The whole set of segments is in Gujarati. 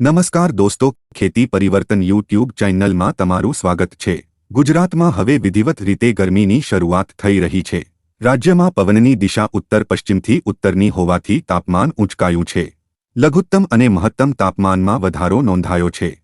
નમસ્કાર દોસ્તો, ખેતી પરિવર્તન યુટ્યુબ ચેનલમાં તમારું સ્વાગત છે. ગુજરાતમાં હવે વિધિવત રીતે ગરમીની શરૂઆત થઈ રહી છે. રાજ્યમાં પવનની દિશા ઉત્તર પશ્ચિમથી ઉત્તરની હોવાથી તાપમાન ઊંચકાયું છે. લઘુત્તમ અને મહત્તમ તાપમાનમાં વધારો નોંધાયો છે.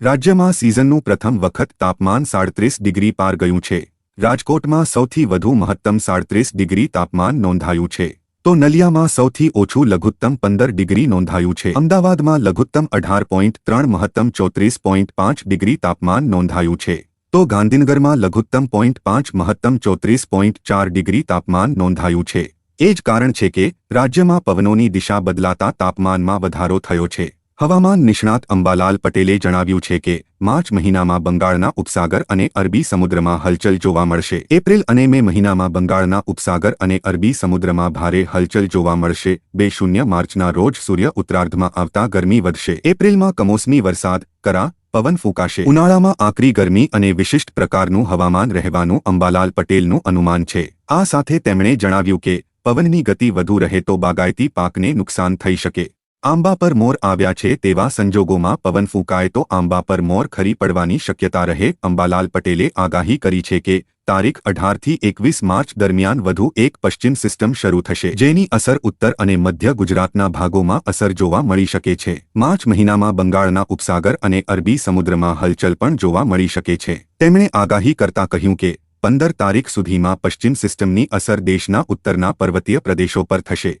રાજ્યમાં સિઝનનું પ્રથમ વખત તાપમાન સાડત્રીસ ડિગ્રી પાર ગયું છે. રાજકોટમાં સૌથી વધુ મહત્તમ સાડત્રીસ ડિગ્રી તાપમાન નોંધાયું છે. તો નલિયામાં સૌથી ઓછું લઘુત્તમ પંદર ડિગ્રી નોંધાયું છે. અમદાવાદમાં લઘુત્તમ અઢાર પોઈન્ટ ત્રણ, મહત્તમ ચોત્રીસ પોઈન્ટ પાંચ ડિગ્રી તાપમાન નોંધાયું છે. તો ગાંધીનગરમાં લઘુત્તમ પોઈન્ટ પાંચ, મહત્તમ ચોત્રીસ પોઈન્ટ ચાર ડિગ્રી તાપમાન નોંધાયું છે. એ જ કારણ છે કે રાજ્યમાં પવનોની દિશા બદલાતા તાપમાનમાં વધારો થયો છે. હવામાન નિષ્ણાત અંબાલાલ પટેલે જણાવ્યું છે કે, માર્ચ મહિનામાં બંગાળના ઉપસાગર અને અરબી સમુદ્રમાં હલચલ જોવા મળશે. એપ્રિલ અને મે મહિનામાં બંગાળના ઉપસાગર અને અરબી સમુદ્રમાં ભારે હલચલ જોવા મળશે. બે શૂન્ય માર્ચના રોજ સૂર્ય ઉત્તરાર્ધમાં આવતા ગરમી વધશે. એપ્રિલમાં કમોસમી વરસાદ, કરા, પવન ફૂંકાશે. ઉનાળામાં આકરી ગરમી અને વિશિષ્ટ પ્રકારનું હવામાન રહેવાનું અંબાલાલ પટેલનું અનુમાન છે. આ સાથે તેમણે જણાવ્યું કે, પવનની ગતિ વધુ રહે તો બાગાયતી પાકને નુકસાન થઈ શકે. આંબા પર મોર આવ્યા છે તેવા સંજોગોમાં પવન ફૂંકાય તો આંબા પર મોર ખરી પડવાની શક્યતા રહે. અંબાલાલ પટેલે આગાહી કરી છે કે તારીખ અઢારથી એકવીસ માર્ચ દરમિયાન વધુ એક પશ્ચિમ સિસ્ટમ શરૂ થશે, જેની અસર ઉત્તર અને મધ્ય ગુજરાતના ભાગોમાં અસર જોવા મળી શકે છે. માર્ચ મહિનામાં બંગાળના ઉપસાગર અને અરબી સમુદ્રમાં હલચલ પણ જોવા મળી શકે છે. તેમણે આગાહી કરતા કહ્યું કે, પંદર તારીખ સુધીમાં પશ્ચિમ સિસ્ટમની અસર દેશના ઉત્તરના પર્વતીય પ્રદેશો પર થશે.